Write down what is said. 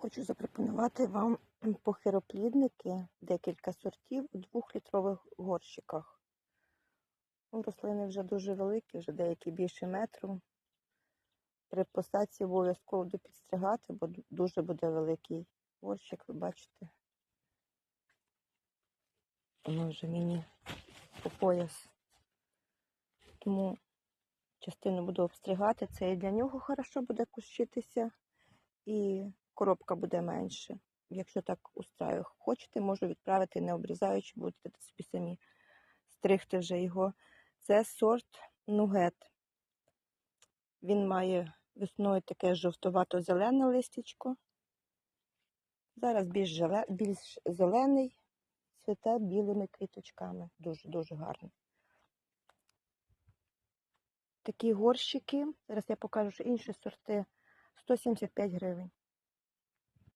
Хочу запропонувати вам похироплідники, декілька сортів у двохлітрових горщиках. Ну, Рослини вже дуже великі, вже деякі більше метру. При посадці обов'язково допідстригати, бо дуже буде великий горщик, ви бачите. Воно вже мені по пояс. Тому частину буду обстригати. Це і для нього хорошо буде кущитися, і коробка буде менше. Якщо так устраю. Хочете, можу відправити, не обрізаючи, будете собі самі стригти вже його. Це сорт нугет. Він має весною таке жовтувато-зелене листячко. Зараз більш, більш зелений, цвіте білими квіточками. Дуже-дуже гарно. Такі горщики, зараз я покажу ще інші сорти, 175 гривень.